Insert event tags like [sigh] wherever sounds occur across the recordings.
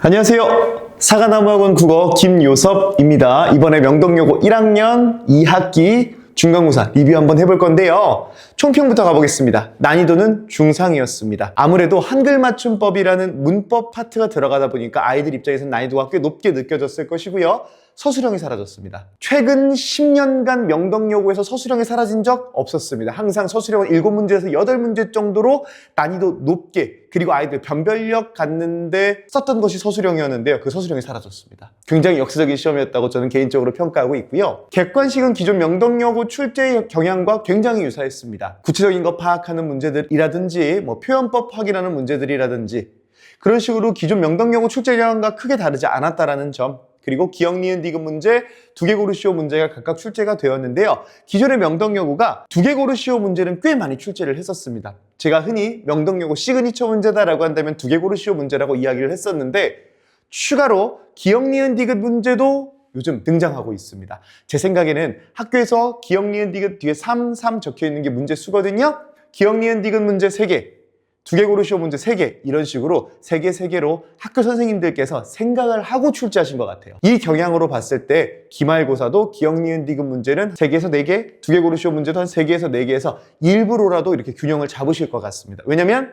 안녕하세요. 사과나무학원 국어 김요섭입니다. 이번에 명동여고 1학년 2학기 중간고사 리뷰 한번 해볼 건데요. 총평부터 가보겠습니다. 난이도는 중상이었습니다. 아무래도 한글 맞춤법이라는 문법 파트가 들어가다 보니까 아이들 입장에서는 난이도가 꽤 높게 느껴졌을 것이고요. 서술형이 사라졌습니다. 최근 10년간 명동여고에서 서술형이 사라진 적 없었습니다. 항상 서술형은 7문제에서 8문제 정도로 난이도 높게 그리고 아이들 변별력 갖는데 썼던 것이 서술형이었는데요. 그 서술형이 사라졌습니다. 굉장히 역사적인 시험이었다고 저는 개인적으로 평가하고 있고요. 객관식은 기존 명동여고 출제 경향과 굉장히 유사했습니다. 구체적인 거 파악하는 문제들이라든지 뭐 표현법 확인하는 문제들이라든지 그런 식으로 기존 명동여고 출제 경향과 크게 다르지 않았다라는 점 그리고 기억, 니은, 디귿 문제, 두개 고르시오 문제가 각각 출제가 되었는데요. 기존의 명덕여고가 두개 고르시오 문제는 꽤 많이 출제를 했었습니다. 제가 흔히 명덕여고 시그니처 문제다라고 한다면 두개 고르시오 문제라고 이야기를 했었는데 추가로 기억, 니은, 디귿 문제도 요즘 등장하고 있습니다. 제 생각에는 학교에서 기억, 니은, 디귿 뒤에 3, 3 적혀 있는 게 문제 수거든요. 기억, 니은, 디귿 문제 3개, 두 개 고르시오 문제 세 개 이런 식으로 세 개 세 개로 학교 선생님들께서 생각을 하고 출제하신 것 같아요. 이 경향으로 봤을 때 기말고사도 기억 니은 디귿 문제는 세 개에서 네 개, 두 개 고르시오 문제도 한 세 개에서 네 개에서 일부러라도 이렇게 균형을 잡으실 것 같습니다. 왜냐면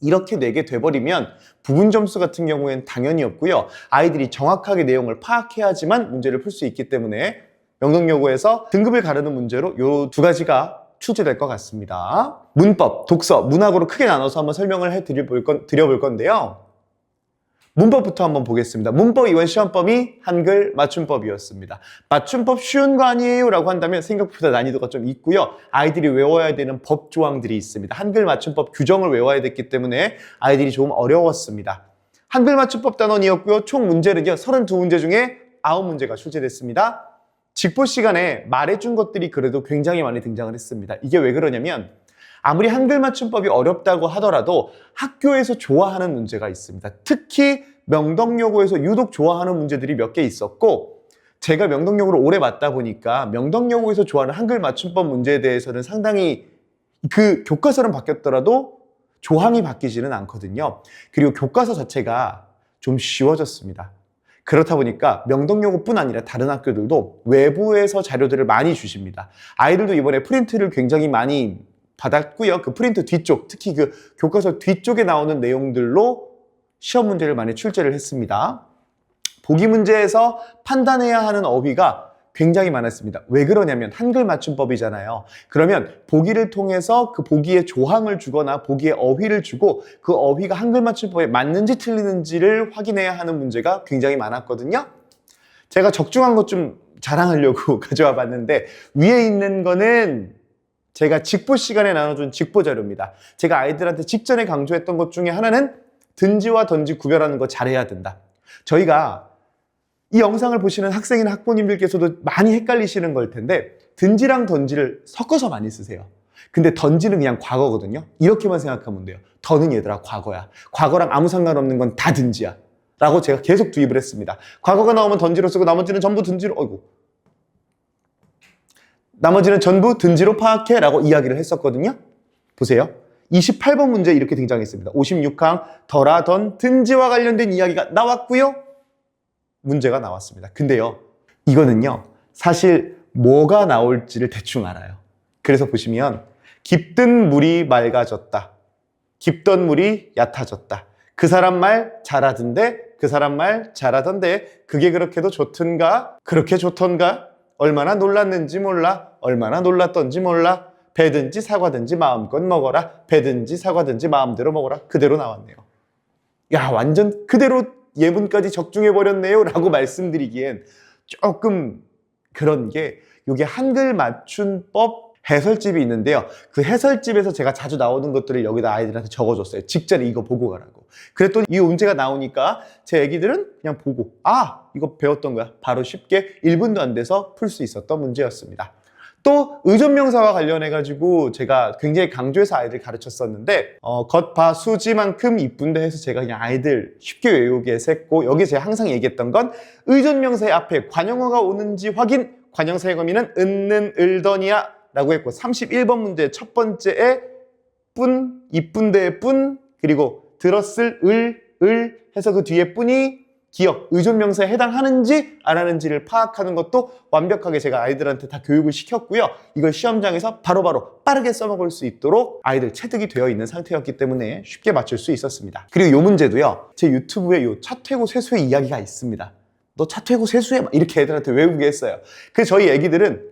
이렇게 내게 돼버리면 부분 점수 같은 경우에는 당연히 없고요. 아이들이 정확하게 내용을 파악해야지만 문제를 풀 수 있기 때문에 명동여고에서 등급을 가르는 문제로 이 두 가지가 출제될 것 같습니다. 문법, 독서, 문학으로 크게 나눠서 한번 설명을 해 드려볼, 건, 드려볼 건데요. 문법부터 한번 보겠습니다. 문법 이원 시험법이 한글 맞춤법이었습니다. 맞춤법 쉬운 거 아니에요? 라고 한다면 생각보다 난이도가 좀 있고요. 아이들이 외워야 되는 법 조항들이 있습니다. 한글 맞춤법 규정을 외워야 됐기 때문에 아이들이 조금 어려웠습니다. 한글 맞춤법 단원이었고요. 총 문제는요. 32문제 중에 9문제가 출제됐습니다. 직보 시간에 말해준 것들이 그래도 굉장히 많이 등장을 했습니다. 이게 왜 그러냐면 아무리 한글 맞춤법이 어렵다고 하더라도 학교에서 좋아하는 문제가 있습니다. 특히 명덕여고에서 유독 좋아하는 문제들이 몇 개 있었고 제가 명덕여고를 오래 맞다 보니까 명덕여고에서 좋아하는 한글 맞춤법 문제에 대해서는 상당히 그 교과서는 바뀌었더라도 조항이 바뀌지는 않거든요. 그리고 교과서 자체가 좀 쉬워졌습니다. 그렇다 보니까 명동여고뿐 아니라 다른 학교들도 외부에서 자료들을 많이 주십니다. 아이들도 이번에 프린트를 굉장히 많이 받았고요. 그 프린트 뒤쪽, 특히 그 교과서 뒤쪽에 나오는 내용들로 시험 문제를 많이 출제를 했습니다. 보기 문제에서 판단해야 하는 어휘가 굉장히 많았습니다. 왜 그러냐면 한글 맞춤법이잖아요. 그러면 보기를 통해서 그 보기에 조항을 주거나 보기에 어휘를 주고 그 어휘가 한글 맞춤법에 맞는지 틀리는지를 확인해야 하는 문제가 굉장히 많았거든요. 제가 적중한 것 좀 자랑하려고 [laughs] 가져와 봤는데 위에 있는 거는 제가 직보 시간에 나눠준 직보 자료입니다. 제가 아이들한테 직전에 강조했던 것 중에 하나는 든지와 던지 구별하는 거 잘해야 된다. 저희가 이 영상을 보시는 학생이나 학부모님들께서도 많이 헷갈리시는 걸 텐데 든지랑 던지를 섞어서 많이 쓰세요. 근데 던지는 그냥 과거거든요. 이렇게만 생각하면 돼요. 더는 얘들아 과거야. 과거랑 아무 상관없는 건 다 든지야. 라고 제가 계속 투입을 했습니다. 과거가 나오면 던지로 쓰고 나머지는 전부 든지로 어이구. 나머지는 전부 든지로 파악해 라고 이야기를 했었거든요. 보세요. 28번 문제 이렇게 등장했습니다. 56항 더라 던 든지와 관련된 이야기가 나왔고요. 문제가 나왔습니다. 근데요, 이거는요, 사실 뭐가 나올지를 대충 알아요. 그래서 보시면, 깊든 물이 맑아졌다. 깊던 물이 얕아졌다. 그 사람 말 잘하던데, 그 사람 말 잘하던데, 그게 그렇게도 좋던가, 그렇게 좋던가, 얼마나 놀랐는지 몰라, 얼마나 놀랐던지 몰라, 배든지 사과든지 마음껏 먹어라, 배든지 사과든지 마음대로 먹어라. 그대로 나왔네요. 야, 완전 그대로 예문까지 적중해 버렸네요. 라고 말씀드리기엔 조금 그런 게 이게 한글 맞춤법 해설집이 있는데요. 그 해설집에서 제가 자주 나오는 것들을 여기다 아이들한테 적어줬어요. 직전에 이거 보고 가라고. 그랬더니 이 문제가 나오니까 제 애기들은 그냥 보고 아 이거 배웠던 거야. 바로 쉽게 1분도 안 돼서 풀 수 있었던 문제였습니다. 또 의존명사와 관련해 가지고 제가 굉장히 강조해서 아이들 가르쳤었는데 어, 겉봐 수지만큼 이쁜데 해서 제가 그냥 아이들 쉽게 외우게 했고 여기 제가 항상 얘기했던 건 의존명사의 앞에 관용어가 오는지 확인 관용사의 거미는 은는 을더니야 라고 했고 31번 문제 첫 번째에 뿐 이쁜데의 뿐 그리고 들었을 을 을 해서 그 뒤에 뿐이 기억, 의존 명사에 해당하는지 안 하는지를 파악하는 것도 완벽하게 제가 아이들한테 다 교육을 시켰고요. 이걸 시험장에서 바로 바로 빠르게 써먹을 수 있도록 아이들 체득이 되어 있는 상태였기 때문에 쉽게 맞출 수 있었습니다. 그리고 이 문제도요. 제 유튜브에 요 차퇴고 세수의 이야기가 있습니다. 너 차퇴고 세수해 막 이렇게 애들한테 외우게 했어요. 그래서 저희 애기들은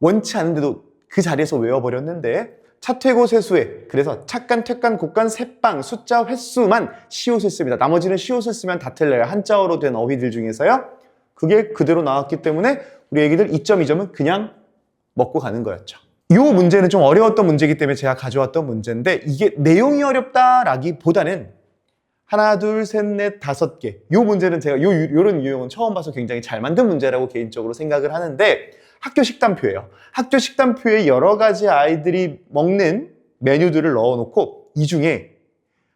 원치 않은데도 그 자리에서 외워버렸는데 차퇴고 세수에 그래서 착간, 퇴간, 곡간, 새빵, 숫자, 횟수만 시옷을 씁니다. 나머지는 시옷을 쓰면 다 틀려요. 한자어로 된 어휘들 중에서요. 그게 그대로 나왔기 때문에 우리 애기들 2점, 2점은 그냥 먹고 가는 거였죠. 이 문제는 좀 어려웠던 문제이기 때문에 제가 가져왔던 문제인데 이게 내용이 어렵다라기보다는 하나, 둘, 셋, 넷, 다섯 개. 요 문제는 제가 요, 요런 유형은 처음 봐서 굉장히 잘 만든 문제라고 개인적으로 생각을 하는데 학교 식단표예요. 학교 식단표에 여러 가지 아이들이 먹는 메뉴들을 넣어놓고 이 중에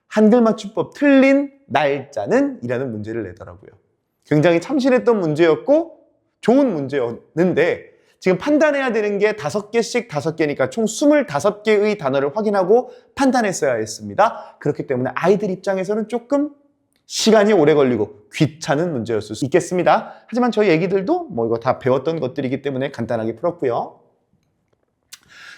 한글 맞춤법 틀린 날짜는 이라는 문제를 내더라고요. 굉장히 참신했던 문제였고 좋은 문제였는데 지금 판단해야 되는 게 다섯 개씩 다섯 개니까 총 25개의 단어를 확인하고 판단했어야 했습니다. 그렇기 때문에 아이들 입장에서는 조금 시간이 오래 걸리고 귀찮은 문제였을 수 있겠습니다. 하지만 저희 애기들도 뭐 이거 다 배웠던 것들이기 때문에 간단하게 풀었고요.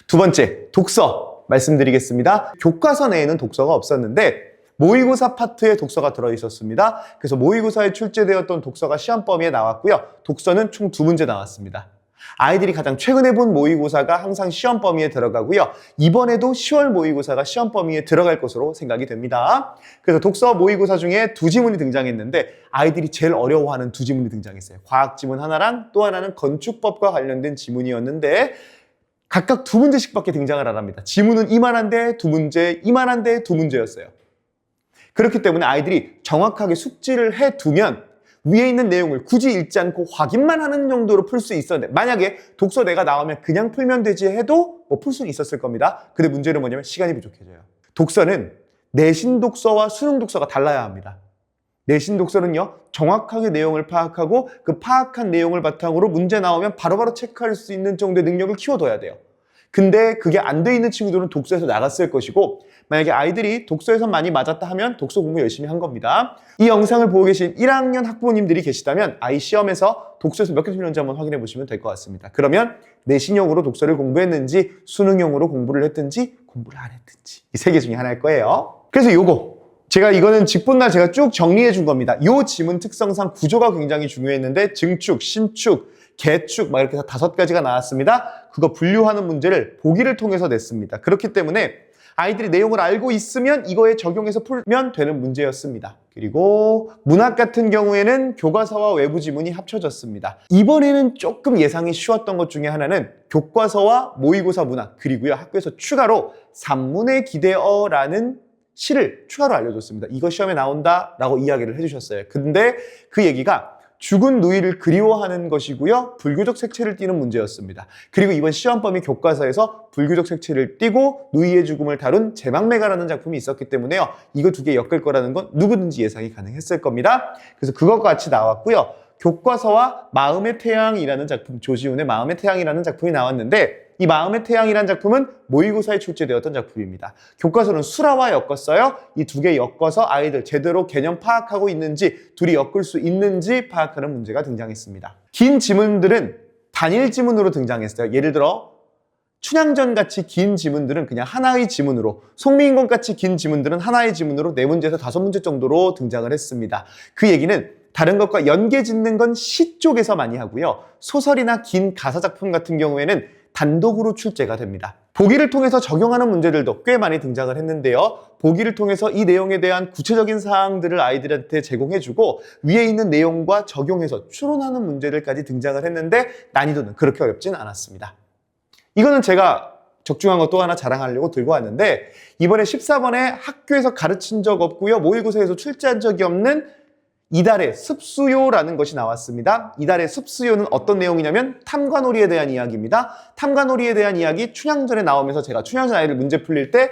두 번째, 독서 말씀드리겠습니다. 교과서 내에는 독서가 없었는데 모의고사 파트에 독서가 들어있었습니다. 그래서 모의고사에 출제되었던 독서가 시험 범위에 나왔고요. 독서는 총 두 문제 나왔습니다. 아이들이 가장 최근에 본 모의고사가 항상 시험 범위에 들어가고요. 이번에도 10월 모의고사가 시험 범위에 들어갈 것으로 생각이 됩니다. 그래서 독서 모의고사 중에 두 지문이 등장했는데 아이들이 제일 어려워하는 두 지문이 등장했어요. 과학 지문 하나랑 또 하나는 건축법과 관련된 지문이었는데 각각 두 문제씩밖에 등장을 안 합니다. 지문은 이만한데 두 문제, 이만한데 두 문제였어요. 그렇기 때문에 아이들이 정확하게 숙지를 해두면 위에 있는 내용을 굳이 읽지 않고 확인만 하는 정도로 풀 수 있었는데 만약에 독서 내가 나오면 그냥 풀면 되지 해도 뭐 풀 수는 있었을 겁니다. 근데 문제는 뭐냐면 시간이 부족해져요. 독서는 내신 독서와 수능 독서가 달라야 합니다. 내신 독서는요 정확하게 내용을 파악하고 그 파악한 내용을 바탕으로 문제 나오면 바로바로 체크할 수 있는 정도의 능력을 키워둬야 돼요. 근데 그게 안 돼 있는 친구들은 독서에서 나갔을 것이고 만약에 아이들이 독서에서 많이 맞았다 하면 독서 공부 열심히 한 겁니다. 이 영상을 보고 계신 1학년 학부모님들이 계시다면 아이 시험에서 독서에서 몇 개 틀렸는지 한번 확인해 보시면 될 것 같습니다. 그러면 내신용으로 독서를 공부했는지 수능용으로 공부를 했든지 공부를 안 했든지 이 세 개 중에 하나일 거예요. 그래서 요거 제가 이거는 직분날 제가 쭉 정리해 준 겁니다. 요 지문 특성상 구조가 굉장히 중요했는데 증축, 신축, 개축 막 이렇게 다섯 가지가 나왔습니다. 그거 분류하는 문제를 보기를 통해서 냈습니다. 그렇기 때문에 아이들이 내용을 알고 있으면 이거에 적용해서 풀면 되는 문제였습니다. 그리고 문학 같은 경우에는 교과서와 외부 지문이 합쳐졌습니다. 이번에는 조금 예상이 쉬웠던 것 중에 하나는 교과서와 모의고사 문학 그리고요 학교에서 추가로 산문의 기대어라는 시를 추가로 알려줬습니다. 이거 시험에 나온다라고 이야기를 해주셨어요. 근데 그 얘기가 죽은 누이를 그리워하는 것이고요. 불교적 색채를 띠는 문제였습니다. 그리고 이번 시험 범위 교과서에서 불교적 색채를 띠고 누이의 죽음을 다룬 제망매가라는 작품이 있었기 때문에요. 이거 두 개 엮을 거라는 건 누구든지 예상이 가능했을 겁니다. 그래서 그것과 같이 나왔고요. 교과서와 마음의 태양이라는 작품, 조지훈의 마음의 태양이라는 작품이 나왔는데 이 마음의 태양이라는 작품은 모의고사에 출제되었던 작품입니다. 교과서는 수라와 엮었어요. 이 두 개 엮어서 아이들 제대로 개념 파악하고 있는지 둘이 엮을 수 있는지 파악하는 문제가 등장했습니다. 긴 지문들은 단일 지문으로 등장했어요. 예를 들어 춘향전 같이 긴 지문들은 그냥 하나의 지문으로 송민건 같이 긴 지문들은 하나의 지문으로 네 문제에서 다섯 문제 정도로 등장을 했습니다. 그 얘기는 다른 것과 연계 짓는 건 시 쪽에서 많이 하고요. 소설이나 긴 가사 작품 같은 경우에는 단독으로 출제가 됩니다. 보기를 통해서 적용하는 문제들도 꽤 많이 등장을 했는데요. 보기를 통해서 이 내용에 대한 구체적인 사항들을 아이들한테 제공해주고 위에 있는 내용과 적용해서 추론하는 문제들까지 등장을 했는데 난이도는 그렇게 어렵진 않았습니다. 이거는 제가 적중한 것 또 하나 자랑하려고 들고 왔는데 이번에 14번에 학교에서 가르친 적 없고요. 모의고사에서 출제한 적이 없는 이달의 습수요라는 것이 나왔습니다. 이달의 습수요는 어떤 내용이냐면 탐관오리에 대한 이야기입니다. 탐관오리에 대한 이야기 춘향전에 나오면서 제가 춘향전 아이들 문제 풀릴 때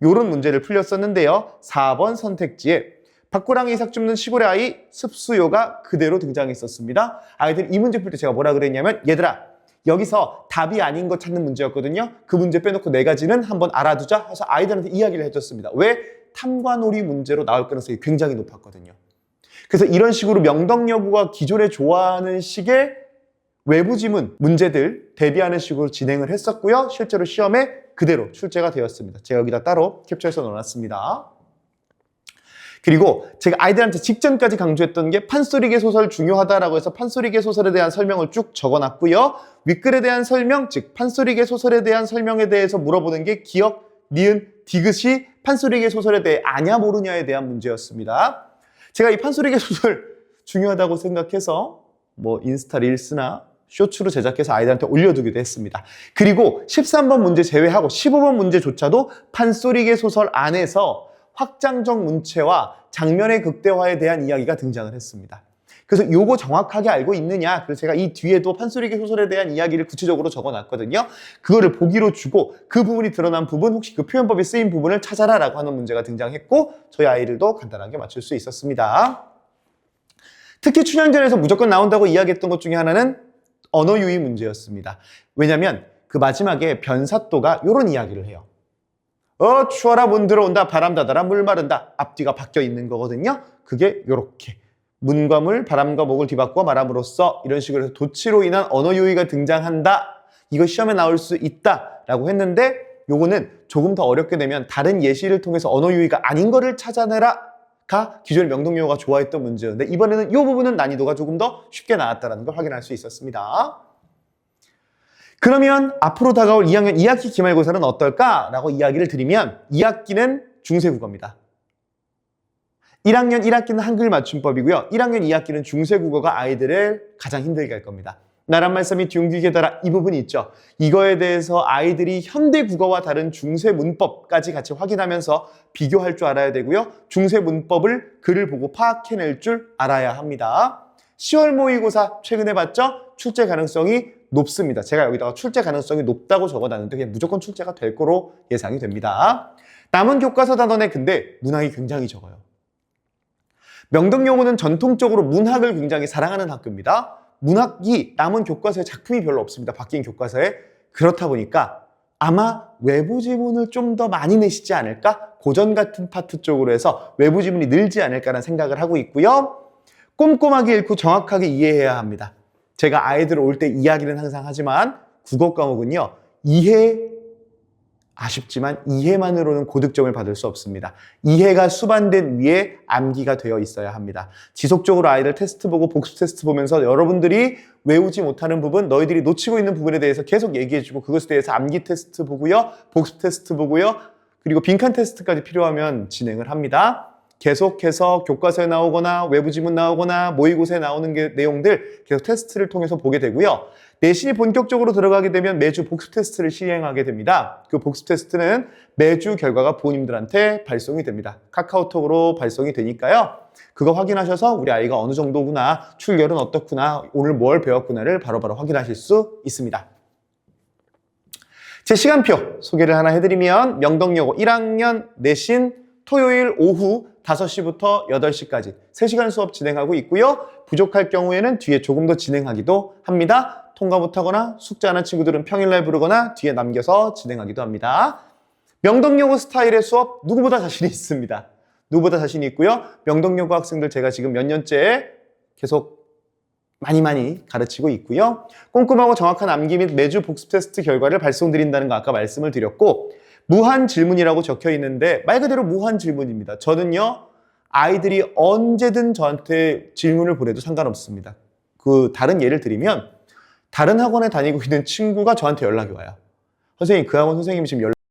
이런 문제를 풀렸었는데요. 4번 선택지에 박고랑이 삭 줍는 시골의 아이 습수요가 그대로 등장했었습니다. 아이들 이 문제 풀 때 제가 뭐라 그랬냐면 얘들아 여기서 답이 아닌 거 찾는 문제였거든요. 그 문제 빼놓고 네 가지는 한번 알아두자 해서 아이들한테 이야기를 해줬습니다. 왜? 탐관오리 문제로 나올 가능성이 굉장히 높았거든요. 그래서 이런 식으로 명덕여고가 기존에 좋아하는 식의 외부 지문 문제들 대비하는 식으로 진행을 했었고요. 실제로 시험에 그대로 출제가 되었습니다. 제가 여기다 따로 캡처해서 넣어놨습니다. 그리고 제가 아이들한테 직전까지 강조했던 게 판소리계 소설 중요하다라고 해서 판소리계 소설에 대한 설명을 쭉 적어놨고요. 윗글에 대한 설명, 즉 판소리계 소설에 대한 설명에 대해서 물어보는 게 기억, 니은, 디귿이 판소리계 소설에 대해 아냐 모르냐에 대한 문제였습니다. 제가 이 판소리계 소설 중요하다고 생각해서 뭐 인스타 릴스나 쇼츠로 제작해서 아이들한테 올려두기도 했습니다. 그리고 13번 문제 제외하고 15번 문제조차도 판소리계 소설 안에서 확장적 문체와 장면의 극대화에 대한 이야기가 등장을 했습니다. 그래서 요거 정확하게 알고 있느냐? 그래서 제가 이 뒤에도 판소리계 소설에 대한 이야기를 구체적으로 적어놨거든요. 그거를 보기로 주고 그 부분이 드러난 부분 혹시 그 표현법이 쓰인 부분을 찾아라 라고 하는 문제가 등장했고 저희 아이들도 간단하게 맞출 수 있었습니다. 특히 춘향전에서 무조건 나온다고 이야기했던 것 중에 하나는 언어 유희 문제였습니다. 왜냐하면 그 마지막에 변사또가 이런 이야기를 해요. 어 추워라 문 들어온다 바람 닫아라 물 마른다 앞뒤가 바뀌어 있는 거거든요. 그게 요렇게 문과 물 바람과 목을 뒤바꾸어 말함으로써 이런 식으로 해서 도치로 인한 언어 유희가 등장한다. 이거 시험에 나올 수 있다 라고 했는데 요거는 조금 더 어렵게 되면 다른 예시를 통해서 언어 유희가 아닌 거를 찾아내라 가 기존의 명동용어가 좋아했던 문제였는데 이번에는 이 부분은 난이도가 조금 더 쉽게 나왔다는 걸 확인할 수 있었습니다. 그러면 앞으로 다가올 2학년 2학기 기말고사는 어떨까라고 이야기를 드리면 2학기는 중세 국어입니다. 1학년 1학기는 한글 맞춤법이고요. 1학년 2학기는 중세 국어가 아이들을 가장 힘들게 할 겁니다. 나란 말씀이 둥기게 달아 이 부분이 있죠. 이거에 대해서 아이들이 현대 국어와 다른 중세 문법까지 같이 확인하면서 비교할 줄 알아야 되고요. 중세 문법을 글을 보고 파악해낼 줄 알아야 합니다. 10월 모의고사 최근에 봤죠? 출제 가능성이 높습니다. 제가 여기다가 출제 가능성이 높다고 적어놨는데 그냥 무조건 출제가 될 거로 예상이 됩니다. 남은 교과서 단원에 근데 문항이 굉장히 적어요. 명덕여고는 전통적으로 문학을 굉장히 사랑하는 학교입니다. 문학이 남은 교과서에 작품이 별로 없습니다. 바뀐 교과서에. 그렇다 보니까 아마 외부 지문을 좀 더 많이 내시지 않을까? 고전 같은 파트 쪽으로 해서 외부 지문이 늘지 않을까라는 생각을 하고 있고요. 꼼꼼하게 읽고 정확하게 이해해야 합니다. 제가 아이들 올 때 이야기는 항상 하지만 국어 과목은요. 이해 아쉽지만 이해만으로는 고득점을 받을 수 없습니다. 이해가 수반된 위에 암기가 되어 있어야 합니다. 지속적으로 아이들 테스트 보고 복습 테스트 보면서 여러분들이 외우지 못하는 부분, 너희들이 놓치고 있는 부분에 대해서 계속 얘기해주고 그것에 대해서 암기 테스트 보고요, 복습 테스트 보고요, 그리고 빈칸 테스트까지 필요하면 진행을 합니다. 계속해서 교과서에 나오거나 외부 지문 나오거나 모의고사에 나오는 게, 내용들 계속 테스트를 통해서 보게 되고요. 내신이 본격적으로 들어가게 되면 매주 복습 테스트를 시행하게 됩니다. 그 복습 테스트는 매주 결과가 부모님들한테 발송이 됩니다. 카카오톡으로 발송이 되니까요. 그거 확인하셔서 우리 아이가 어느 정도구나, 출결은 어떻구나, 오늘 뭘 배웠구나를 바로바로 확인하실 수 있습니다. 제 시간표 소개를 하나 해드리면 명덕여고 1학년 내신 토요일 오후 5시부터 8시까지 3시간 수업 진행하고 있고요. 부족할 경우에는 뒤에 조금 더 진행하기도 합니다. 통과 못하거나 숙제하는 친구들은 평일날 부르거나 뒤에 남겨서 진행하기도 합니다. 명덕여고 스타일의 수업 누구보다 자신이 있습니다. 누구보다 자신이 있고요. 명덕여고 학생들 제가 지금 몇 년째 계속 많이 많이 가르치고 있고요. 꼼꼼하고 정확한 암기 및 매주 복습 테스트 결과를 발송드린다는 거 아까 말씀을 드렸고 무한 질문이라고 적혀 있는데 말 그대로 무한 질문입니다. 저는요 아이들이 언제든 저한테 질문을 보내도 상관없습니다. 그 다른 예를 드리면 다른 학원에 다니고 있는 친구가 저한테 연락이 와요. 선생님 그 학원 선생님이 지금 연락